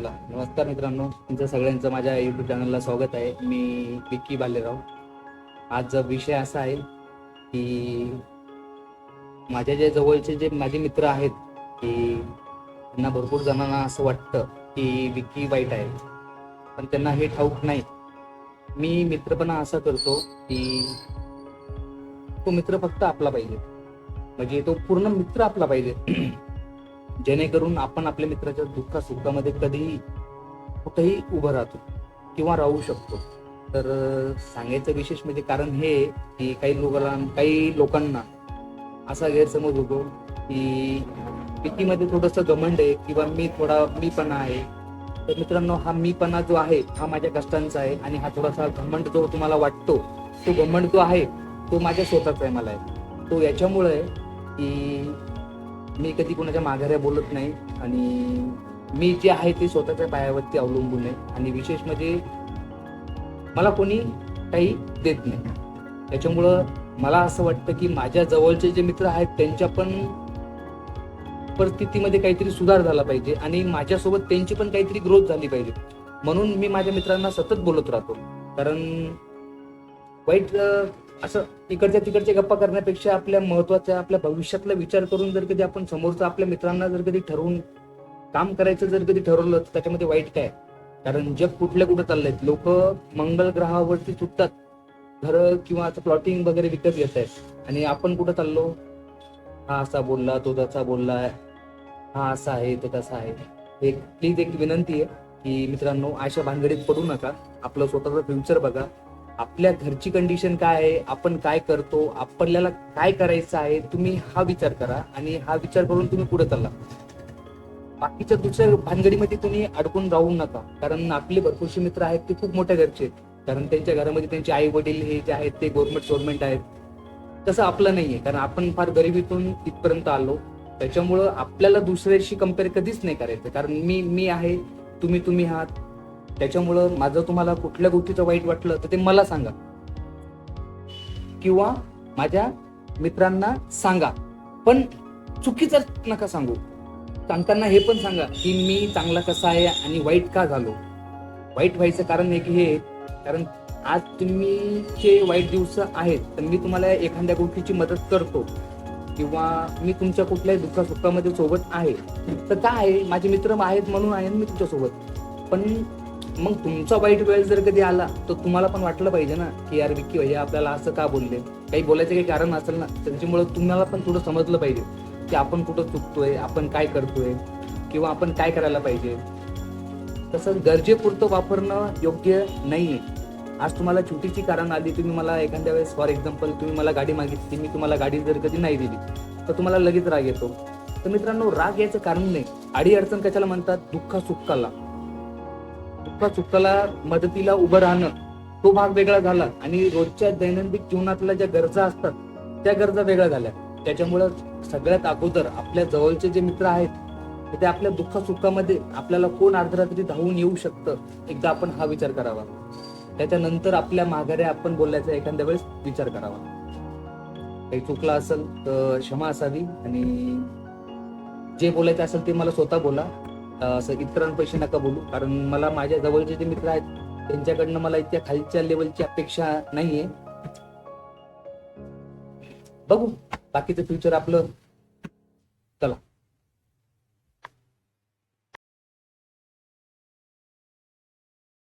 चला नमस्कार मित्रांनो. तुमचं सगळ्यांचं माझ्या युट्यूब चॅनलला स्वागत आहे. मी विक्की बालेराव. आजचा विषय असा आहे की माझ्या जे जवळचे जे माझे मित्र आहेत की त्यांना भरपूर जणांना असं वाटतं की विक्की वाईट आहे. पण त्यांना हे ठाऊक नाही. मी मित्रपणा असा करतो की तो मित्र फक्त आपला पाहिजे. म्हणजे तो पूर्ण मित्र आपला पाहिजे. जेणेकरून आपण आपल्या मित्राच्या दुःख सुखामध्ये कधीही कुठेही उभं राहतो किंवा राहू शकतो. तर सांगायचं विशेष म्हणजे कारण हे आहे की काही लोकांना काही लोकांना असा गैरसमज होतो की पिकीमध्ये थोडस घमंड आहे किंवा मी थोडा मीपणा आहे. तर मित्रांनो हा मीपणा जो आहे हा माझ्या कष्टांचा आहे आणि हा थोडासा घमंड जो तुम्हाला वाटतो तो घमंड जो आहे तो माझ्या स्वतःचा आहे मला. आहे तो याच्यामुळे की मी कधी कोणाच्या माघाऱ्या बोलत नाही आणि मी जे आहे ते स्वतःच्या पायावरती अवलंबून आहे आणि विशेष म्हणजे मला कोणी काही देत नाही. त्याच्यामुळं मला असं वाटतं की माझ्या जवळचे जे मित्र आहेत त्यांच्या पण परिस्थितीमध्ये काहीतरी सुधार झाला पाहिजे आणि माझ्यासोबत त्यांची पण काहीतरी ग्रोथ झाली पाहिजे. म्हणून मी माझ्या मित्रांना सतत बोलत राहतो. कारण वाईट असं इकडच्या तिकडच्या गप्पा करण्यापेक्षा आपल्या महत्त्वाच्या आपल्या भविष्यातला विचार करून जर कधी आपण समोरचं आपल्या मित्रांना जर कधी ठरवून काम करायचं जर कधी ठरवलं तर त्याच्यामध्ये वाईट काय? कारण जग कुठल्या कुठं चाललंय? लोक मंगल ग्रहावरती सुटतात. घर किंवा असं प्लॉटिंग वगैरे विकत घेत आहेत. आणि आपण कुठं चाललो? हा असा बोलला तो तसा बोलला हा असा आहे तो तसा आहे. एक प्लीज एक विनंती आहे की मित्रांनो अशा भानगडीत पडू नका. आपलं स्वतःचं फ्युचर बघा. आपल्या घरची कंडिशन काय आहे? आपण काय करतो? आपल्याला काय करायचं आहे? तुम्ही हा विचार करा आणि हा विचार करून तुम्ही पुढे चालला. बाकीच्या दुसऱ्या भानगडीमध्ये तुम्ही अडकून राहू नका. कारण आपले भरपूरशी मित्र आहेत ते खूप मोठ्या घरचे आहेत. कारण त्यांच्या घरामध्ये त्यांचे आई वडील हे जे आहेत ते गव्हर्नमेंट गव्हर्नमेंट आहेत. तसं आपलं नाहीये. कारण आपण फार गरिबीतून इथपर्यंत आलो. त्याच्यामुळं आपल्याला दुसऱ्याशी कंपेअर कधीच नाही करायचं. कारण मी मी आहे तुम्ही तुम्ही आहात. त्याच्यामुळं माझं तुम्हाला कुठल्या गोष्टीचं वाईट वाटलं तर ते मला सांगा. किंवा माझ्या मित्रांना सांगा. पण चुकीचं नका सांगू. सांगताना हे पण सांगा की मी चांगला कसा आहे आणि वाईट का झालो? वाईट व्हायचं कारण एक हे कारण आज तुम्ही जे वाईट दिवस आहेत तर मी तुम्हाला एखाद्या गोष्टीची मदत करतो. किंवा मी तुमच्या कुठल्याही दुःखा सुखामध्ये सोबत आहे. तर काय आहे माझे मित्र आहेत म्हणून आहे मी तुमच्यासोबत. पण मग तुमचा वाईट वेळ जर कधी आला तर तुम्हाला पण वाटलं पाहिजे ना की यार विक्की भैया आपल्याला असं का बोलले? काही बोलायचं काही कारण असेल ना त्याच्यामुळे तुम्हाला पण थोडं समजलं पाहिजे की आपण कुठं चुकतोय आपण काय करतोय किंवा आपण काय करायला पाहिजे. तसं गरजेपुरतं वापरणं योग्य नाही आज तुम्हाला छोटीची कारण आली तुम्ही मला एखाद्या वेळेस फॉर एक्झाम्पल तुम्ही मला गाडी मागितली मी तुम्हाला गाडी जर कधी नाही दिली तर तुम्हाला लगेच राग येतो. तर मित्रांनो राग याचं कारण नाही. अडी अडचण कशाला म्हणतात? दुःखा सुखाला. किंवा सुखाला मदतीला उभं राहणं तो भाग वेगळा झाला. आणि रोजच्या दैनंदिन जीवनातल्या ज्या गरजा असतात त्या गरजा वेगळ्या झाल्या. त्याच्यामुळं सगळ्यात अगोदर आपल्या जवळचे जे मित्र आहेत ते आपल्या दुःख सुखामध्ये आपल्याला कोण अर्धरात्री धावून येऊ शकतं? एकदा आपण हा विचार करावा. त्याच्यानंतर आपल्या माघाऱ्या आपण बोलायचा एखाद्या वेळेस विचार करावा. काही चुकला असेल तर क्षमा असावी आणि जे बोलायचं असेल ते मला स्वतः बोला. असं इतरांपैकी नका बोलू. कारण मला माझ्या जवळचे जे मित्र आहेत त्यांच्याकडनं मला इतक्या खालच्या लेवलची अपेक्षा नाहीये. बघू. बाकीचं फ्युचर आपलं. चला.